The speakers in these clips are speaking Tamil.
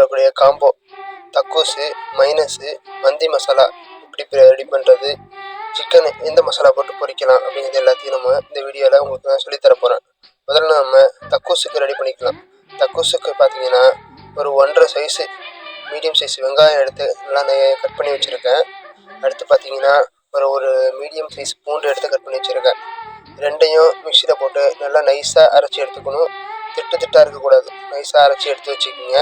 வரக்கூடிய காம்போ தக்கூசு மைனஸு மந்தி மசாலா இப்படி ரெடி பண்ணுறது சிக்கன் எந்த மசாலா போட்டு பொரிக்கலாம் அப்படிங்கிறது எல்லாத்தையும் நம்ம இந்த வீடியோவில் உங்களுக்கு நான் சொல்லித் போகிறேன் முதல்ல நம்ம தக்கோஸுக்கு ரெடி பண்ணிக்கலாம். தக்கூஸுக்கு பார்த்தீங்கன்னா ஒரு ஒன்றரை சைஸு மீடியம் சைஸ் வெங்காயம் எடுத்து நல்லா கட் பண்ணி வச்சுருக்கேன். அடுத்து பார்த்தீங்கன்னா ஒரு ஒரு மீடியம் சைஸ் பூண்டு எடுத்து கட் பண்ணி வச்சுருக்கேன். ரெண்டையும் மிக்சியில் போட்டு நல்லா நைஸாக அரைச்சி எடுத்துக்கணும். திட்டு திட்டாக இருக்கக்கூடாது. நைஸாக அரைச்சி எடுத்து வச்சுக்கோங்க.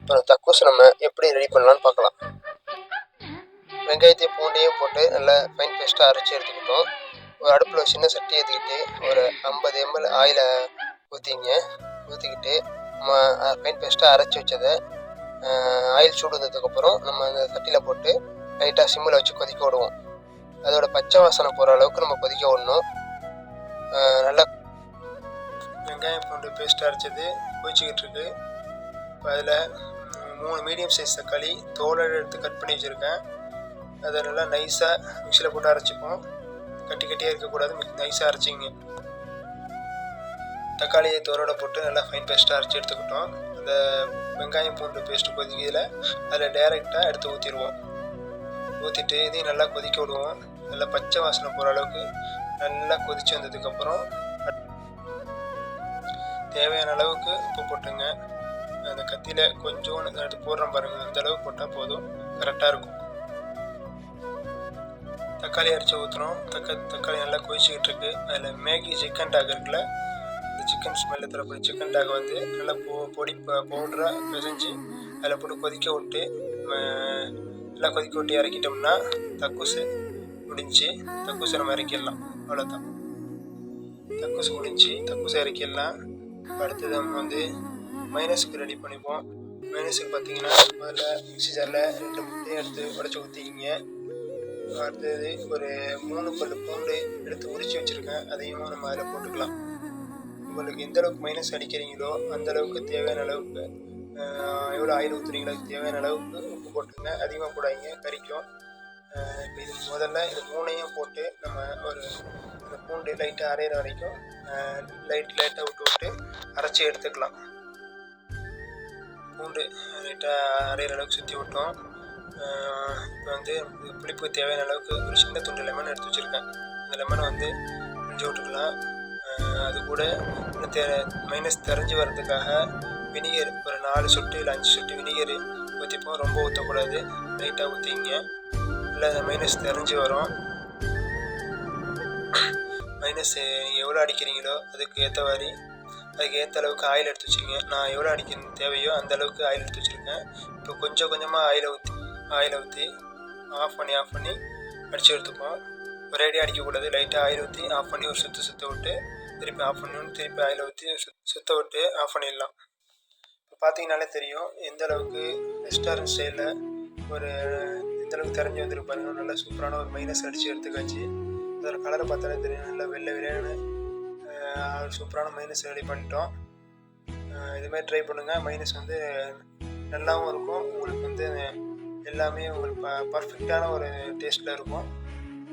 அப்புறம் தக்கூஸ் நம்ம எப்படி ரெடி பண்ணலான்னு பார்க்கலாம். வெங்காயத்தையும் பூண்டையும் போட்டு நல்லா ஃபைன் பேஸ்ட்டாக அரைச்சி எடுத்துக்கிட்டோம். ஒரு அடுப்பில் சின்ன சட்டி ஏற்றிக்கிட்டு ஒரு ஐம்பது எம்எல் ஆயிலை ஊற்றிங்க ஊற்றிக்கிட்டு நம்ம ஃபைன் பேஸ்ட்டாக அரைச்சி வச்சதை ஆயில் சூடு வந்ததுக்கப்புறம் நம்ம அந்த சட்டியில் போட்டு லைட்டாக சிம்மில் வச்சு கொதிக்க விடுவோம். அதோட பச்சை வாசனை போகிற அளவுக்கு நம்ம கொதிக்க விடணும். நல்லா வெங்காயம் பூண்டு பேஸ்ட் அரைச்சது கொதிச்சிக்கிட்டு இருக்குது அதில் மூணு மீடியம் சைஸ் தக்காளி தோலை எடுத்து கட் பண்ணி வச்சுருக்கேன். அதை நல்லா நைஸாக மிக்சியில் போட்டு அரைச்சிப்போம். கட்டி கட்டியாக இருக்கக்கூடாது நைஸாக அரைச்சிங்க. தக்காளியை தோலோட போட்டு நல்லா ஃபைன் பேஸ்ட்டாக அரைச்சி எடுத்துக்கிட்டோம். அந்த வெங்காயம் பூண்டு பேஸ்ட்டு கொதிக்கிறதுல அதில் டைரெக்டாக எடுத்து ஊற்றிடுவோம் ஊற்றிட்டு இதையும் நல்லா கொதிக்க விடுவோம். நல்லா பச்சை வாசனை போகிற அளவுக்கு நல்லா கொதிச்சு வந்ததுக்கப்புறம் தேவையான அளவுக்கு உப்பு போட்டுங்க. அந்த கத்தியில் கொஞ்சோன்னு எடுத்து போடுறோம் பாருங்கள் அந்த அளவு போட்டால் போதும். கரெக்டாக இருக்கும். தக்காளி அரைச்சி ஊற்றுறோம் தக்க தக்காளி நல்லா கொதிச்சுக்கிட்டு இருக்கு. அதில் மேகி சிக்கன் டாக் இருக்குல்ல இந்த சிக்கன் ஸ்மெல்லு தரக்கூடிய சிக்கன் டாக் வந்து நல்லா பொ பொடி பவுடராக பிசைஞ்சு அதில் போட்டு கொதிக்க விட்டு நல்லா கொதிக்க விட்டு இறக்கிட்டோம்னா தக்கூசு முடிஞ்சு தக்கூசை நம்ம இறக்கிடலாம். அவ்வளோதான் தக்கூசு முடிஞ்சு தக்கூசை இறக்கிடலாம். அடுத்தது நம்ம வந்து மைனஸுக்கு ரெடி பண்ணிப்போம். மைனஸுக்கு பார்த்தீங்கன்னா முதல்ல மிக்சி ஜாரில் ரெண்டு முட்டையும் எடுத்து உடச்சி ஊற்றிக்கிங்க அடுத்தது ஒரு மூணு பல் பூண்டு எடுத்து உரிச்சு வச்சுருக்கேன். அதையும் நம்ம அதில் போட்டுக்கலாம். உங்களுக்கு எந்த அளவுக்கு மைனஸ் அடிக்கிறீங்களோ அந்த அளவுக்கு தேவையான அளவுக்கு எவ்வளோ ஆயில் ஊற்றுறீங்களோ தேவையான அளவுக்கு உப்பு போட்டுங்க அதிகமாக போடாதீங்க கறிக்கும் இப்போ இது முதல்ல இது மூணையும் போட்டு நம்ம ஒரு இந்த பூண்டு லைட்டாக அரைகிற வரைக்கும் லைட் லைட்டாக விட்டு விட்டு அரைச்சி எடுத்துக்கலாம். பூண்டு லைட்டாக அரைகிற அளவுக்கு சுற்றி விட்டோம். இப்போ வந்து புளிப்பு தேவையான அளவுக்கு ஒரு சின்ன துண்டு லெமன் எடுத்து வச்சுருக்கேன். இந்த லெமனை வந்து பிஞ்சு விட்டுக்கலாம். அது கூட இன்னும் தெ மைனஸ் தெரிஞ்சு வர்றதுக்காக வினிகர் ஒரு நாலு சொட்டு இல்லை அஞ்சு சொட்டு வினிகர் ஊற்றிப்போம் ரொம்ப ஊற்றக்கூடாது லைட்டாக ஊற்றிங்க இல்லை அந்த மைனஸ் தெரிஞ்சு வரும். மைனஸ் நீங்கள் எவ்வளோ அடிக்கிறீங்களோ அதுக்கு ஏற்ற மாதிரி அதுக்கு ஏற்ற அளவுக்கு ஆயில் எடுத்து வச்சுருக்கேன் நான் எவ்வளோ அடிக்கணும்? தேவையோ அந்த அளவுக்கு ஆயில் எடுத்து வச்சுருக்கேன். இப்போ கொஞ்சம் கொஞ்சமாக ஆயிலை ஊற்றி ஆயிலை ஊற்றி ஆஃப் பண்ணி ஆஃப் பண்ணி அடித்து எடுத்துப்போம். ஒரேடியாக அடிக்கக்கூடாது லைட்டாக ஆயில் ஊற்றி ஆஃப் பண்ணி ஒரு சுற்று சுற்ற விட்டு திருப்பி ஆஃப் பண்ணணும் திருப்பி ஆயிலை ஊற்றி சுற்ற விட்டு ஆஃப் பண்ணிடலாம். இப்போ பார்த்தீங்கனாலே தெரியும் எந்த அளவுக்கு ரெஸ்டாரண்ட் ஸ்டைலில் ஒரு எந்த அளவுக்கு தெரிஞ்சு வந்துருப்பாருங்க நல்லா சூப்பரான ஒரு மைனஸ் அடித்து எடுத்துக்காச்சு. அதோட கலரை பார்த்தாலே தெரியும். நல்லா வெள்ளை வெள்ளையான சூப்பரான மைனஸ் ரெடி பண்ணிட்டோம். இதுமாதிரி ட்ரை பண்ணுங்கள் மைனஸ் வந்து நல்லாவும் இருக்கும். உங்களுக்கு வந்து எல்லாமே உங்களுக்கு ப பர்ஃபெக்டான ஒரு டேஸ்ட்டில் இருக்கும்.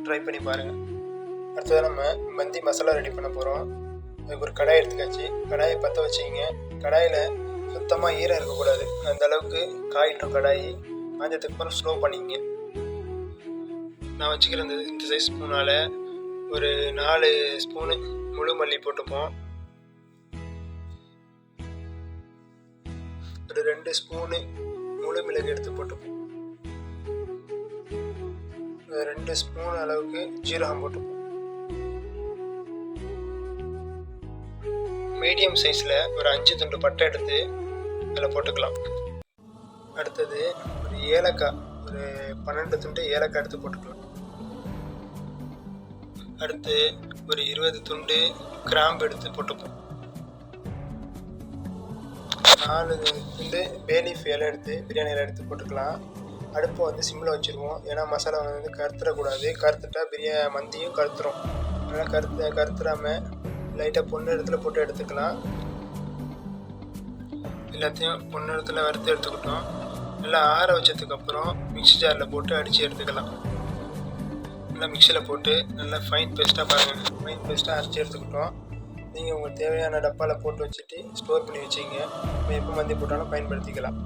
ட்ரை பண்ணி பாருங்கள் அடுத்தது நம்ம மந்தி மசாலா ரெடி பண்ண போகிறோம் அதுக்கு ஒரு கடாய் எடுத்துக்காச்சு. கடாயை பற்ற வச்சுக்கிங்க. கடாயில் சுத்தமாக ஈரம் இருக்கக்கூடாது. அந்த அளவுக்கு காயிட்டும் கடாய். காஞ்சதுக்கு அப்புறம் ஸ்லோ பண்ணிக்கிங்க. நான் வச்சுக்கிற இந்த இந்த சைஸ் ஸ்பூனால் ஒரு நாலு ஸ்பூனு முழு மல்லி போட்டுப்போம். ஒரு ரெண்டு ஸ்பூனு முழு மிளகு எடுத்து போட்டுப்போம். ஒரு ரெண்டு ஸ்பூன் அளவுக்கு ஜீரகம் போட்டுப்போம். மீடியம் சைஸில் ஒரு அஞ்சு துண்டு பட்டை எடுத்து அதில் போட்டுக்கலாம். அடுத்தது ஒரு ஏலக்காய் ஒரு பன்னெண்டு துண்டு ஏலக்காய் எடுத்து போட்டுக்கலாம். அடுத்து ஒரு இருபது துண்டு கிராம்பு எடுத்து போட்டுப்போம். நாலு துண்டு பேலீஃப் இலை எடுத்து பிரியாணி இலை எடுத்து போட்டுக்கலாம். அடுப்பை வந்து சிம்மில் வச்சுருவோம். ஏன்னா மசாலா வந்து கருத்துடக்கூடாது கருத்துட்டா பிரியா மந்தியும் கருத்துரும். அதனால் கருத்து கருத்துடாமல் லைட்டாக பொண்ணு இடத்துல போட்டு எடுத்துக்கலாம். எல்லாத்தையும் பொண்ணு இடத்துல வறுத்து எடுத்துக்கிட்டோம். நல்லா ஆற வச்சதுக்கப்புறம் மிக்சி ஜாரில் போட்டு அடித்து எடுத்துக்கலாம். நல்லா மிக்சியில் போட்டு நல்லா ஃபைன் பேஸ்ட்டாக பாருங்கள் ஃபைன் பேஸ்ட்டாக அரைச்சி எடுத்துக்கிட்டோம். நீங்கள் உங்களுக்கு தேவையான டப்பாவில் போட்டு வச்சுட்டு ஸ்டோர் பண்ணி வச்சிங்க எப்போ மந்தி போட்டாலும் பயன்படுத்திக்கலாம்.